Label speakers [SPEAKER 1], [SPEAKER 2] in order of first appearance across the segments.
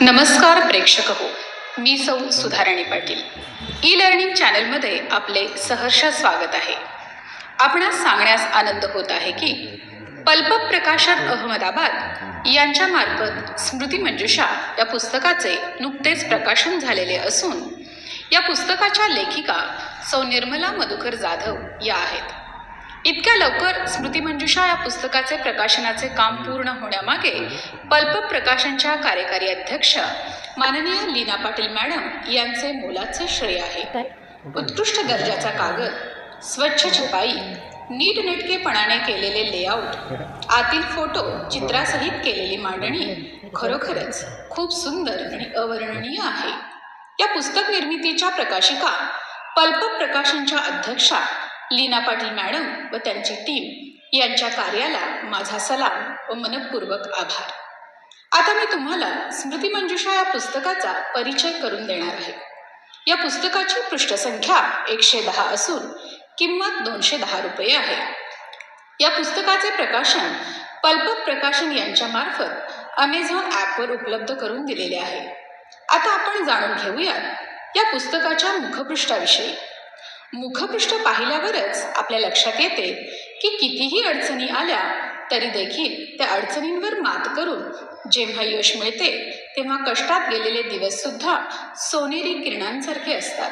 [SPEAKER 1] नमस्कार प्रेक्षक हो मी सौ सुधाराणी पाटील. ई लर्निंग चॅनलमध्ये आपले सहर्ष स्वागत आहे. आपणास सांगण्यास आनंद होत आहे की पल्पक प्रकाशन अहमदाबाद यांच्या मार्फत स्मृती मंजुषा या पुस्तकाचे नुकतेच प्रकाशन झालेले असून या पुस्तकाच्या लेखिका सौ निर्मला मधुकर जाधव या आहेत. इतक्या लवकर स्मृतीमंजुषा या पुस्तकाचे प्रकाशनाचे काम पूर्ण होण्यामागे पल्प प्रकाशनच्या कार्यकारी अध्यक्ष माननीय लीना पाटील मॅडम यांचे मोलाचे श्रेय आहे. उत्कृष्ट दर्जाचा कागद स्वच्छ छपाई नीटनेटकेपणाने केलेले लेआउट आतील फोटो चित्रासहित केलेली मांडणी खरोखरच खूप सुंदर आणि अवर्णनीय आहे. या पुस्तक निर्मितीच्या प्रकाशिका पल्प प्रकाशनच्या अध्यक्षा लीना पाटील मॅडम व त्यांची टीम यांच्या कार्याला माझा सलाम व मनपूर्वक आभार. आता मी तुम्हाला स्मृतिमंजुषा या पुस्तकाचा परिचय करून देणार आहे. या पुस्तकाची पृष्ठसंख्या एकशे दहा असून किंमत दोनशे दहा रुपये आहे. या पुस्तकाचे प्रकाशन पल्पक प्रकाशन यांच्यामार्फत अमेझॉन ॲपवर उपलब्ध करून दिलेले आहे. आता आपण जाणून घेऊयात या पुस्तकाच्या मुखपृष्ठाविषयी. मुखपृष्ठ पाहिल्यावरच आपल्या लक्षात येते की कितीही अडचणी आल्या तरी देखील त्या अडचणींवर मात करून जेव्हा यश मिळते तेव्हा कष्टात गेलेले दिवससुद्धा सोनेरी किरणांसारखे असतात.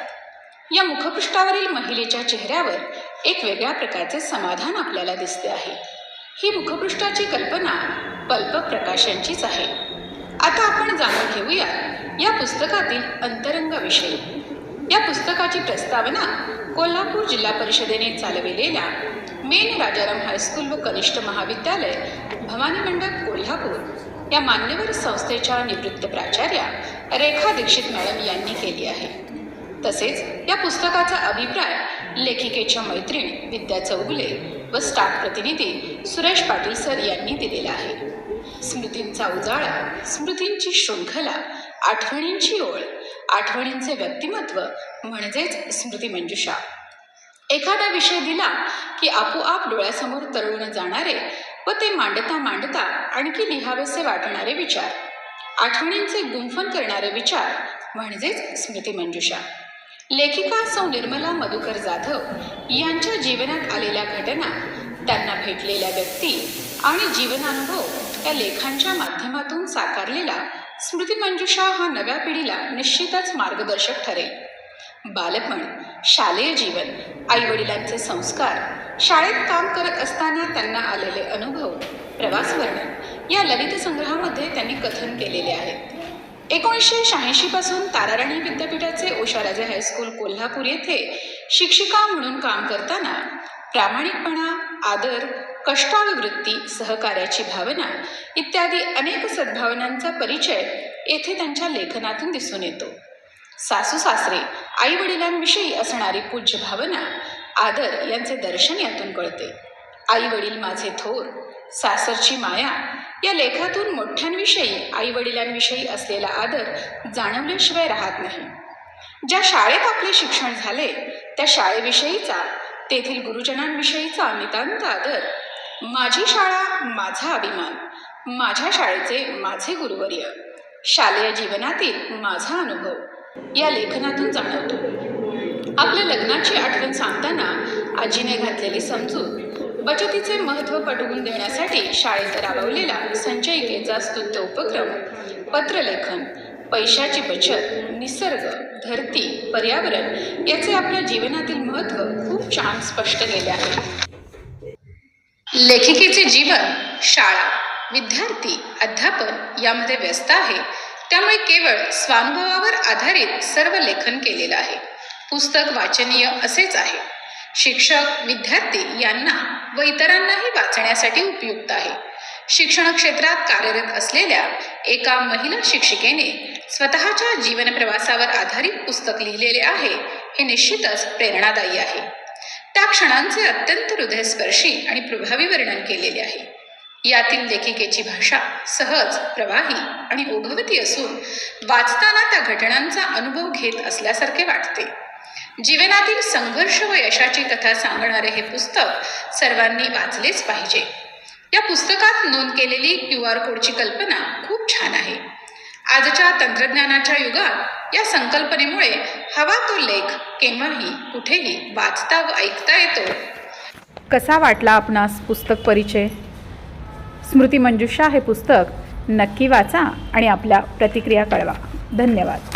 [SPEAKER 1] या मुखपृष्ठावरील महिलेच्या चेहऱ्यावर एक वेगळ्या प्रकारचे समाधान आपल्याला दिसते आहे. ही मुखपृष्ठाची कल्पना पल्प प्रकाशनचीच आहे. आता आपण जाणून घेऊया या पुस्तकातील अंतरंगाविषयी. या पुस्तकाची प्रस्तावना कोल्हापूर जिल्हा परिषदेने चालविलेल्या मेन राजाराम हायस्कूल व कनिष्ठ महाविद्यालय भवानी मंडप कोल्हापूर या मान्यवर संस्थेच्या निवृत्त प्राचार्या रेखा दीक्षित मॅडम यांनी केली आहे. तसेच या पुस्तकाचा अभिप्राय लेखिकेच्या मैत्रीण विद्या चौगुले व स्टाफ प्रतिनिधी सुरेश पाटील सर यांनी दिलेला आहे. स्मृतींचा उजाळा स्मृतींची शृंखला आठवणींची ओळ आठवणींचे व्यक्तिमत्व म्हणजेच स्मृतीमंजुषा एखादा विषय दिला की आपोआप डोळ्यासमोर तरळून जाणारे व ते मांडता मांडता आणखी लिहावेसे वाटणारे विचार. आठवणींचे गुंफन करणारे विचार म्हणजेच स्मृतीमंजुषा लेखिका सौ निर्मला मधुकर जाधव यांच्या जीवनात आलेल्या घटना त्यांना भेटलेल्या व्यक्ती आणि जीवनानुभव या लेखांच्या माध्यमातून साकारलेला स्मृती मंजुषा हा नव्या पिढीला निश्चितच मार्गदर्शक ठरेल. बालपण शालेय जीवन आईवडिलांचे संस्कार शाळेत काम करत असताना त्यांना आलेले अनुभव प्रवास वर्णन या ललित संग्रहामध्ये त्यांनी कथन केलेले आहेत. एकोणीसशे शहाऐंशी पासून ताराराणी विद्यापीठाचे उषाराजे हायस्कूल कोल्हापूर येथे शिक्षिका म्हणून काम करताना प्रामाणिकपणा आदर कष्टाळू वृत्ती सहकार्याची भावना इत्यादी अनेक सद्भावनांचा परिचय येथे त्यांच्या लेखनातून दिसून येतो. सासू सासरे आई वडिलांविषयी असणारी पूज्य भावना आदर यांचे दर्शन यातून कळते. आई वडील माझे थोर सासरची माया या लेखातून मोठ्यांविषयी आई वडिलांविषयी असलेला आदर जाणवल्याशिवाय राहत नाही. ज्या शाळेत आपले शिक्षण झाले त्या शाळेविषयीचा तेथील गुरुजनांविषयीचा नितांत आदर माझी शाळा माझा अभिमान माझ्या शाळेचे माझे गुरुवर्य शालेय जीवनातील माझा अनुभव या लेखनातून जाणवतो. आपल्या लग्नाची आठवण सांगताना आजीने घातलेली समजूत बचतीचे महत्त्व पटवून देण्यासाठी शाळेत राबवलेला संचयिकेचा स्तुत्य उपक्रम पत्रलेखन पैशाची बचत निसर्ग धरती पर्यावरण याचे आपल्या जीवनातील महत्त्व खूप छान स्पष्ट केले आहे. लेखिकेचे जीवन शाळा विद्यार्थी अध्यापन यामध्ये व्यस्त आहे. त्यामुळे केवळ स्वानुभवावर आधारित सर्व लेखन केलेलं आहे. पुस्तक वाचनीय असेच आहे. शिक्षक विद्यार्थी यांना व इतरांनाही वाचण्यासाठी उपयुक्त आहे. शिक्षण क्षेत्रात कार्यरत असलेल्या एका महिला शिक्षिकेने स्वतःच्या जीवनप्रवासावर आधारित पुस्तक लिहिलेले आहे हे निश्चितच प्रेरणादायी आहे. त्या क्षणांचे अत्यंत हृदयस्पर्शी आणि प्रभावी वर्णन केलेले आहे. यातील लेखिकेची भाषा सहज प्रवाही आणि ओघवती असून वाचताना त्या घटनांचा अनुभव घेत असल्यासारखे वाटते. जीवनातील संघर्ष व यशाची कथा सांगणारे हे पुस्तक सर्वांनी वाचलेच पाहिजे. या पुस्तकात नोंद केलेली क्यू आर कोडची कल्पना खूप छान आहे. आजच्या तंत्रज्ञानाच्या युगात या संकल्पनेमुळे हवा तो लेख केव्हाही कुठेही वाचता व ऐकता येतो.
[SPEAKER 2] कसा वाटला आपणास पुस्तक परिचय? स्मृती मंजुषा हे पुस्तक नक्की वाचा आणि आपल्या प्रतिक्रिया कळवा. धन्यवाद.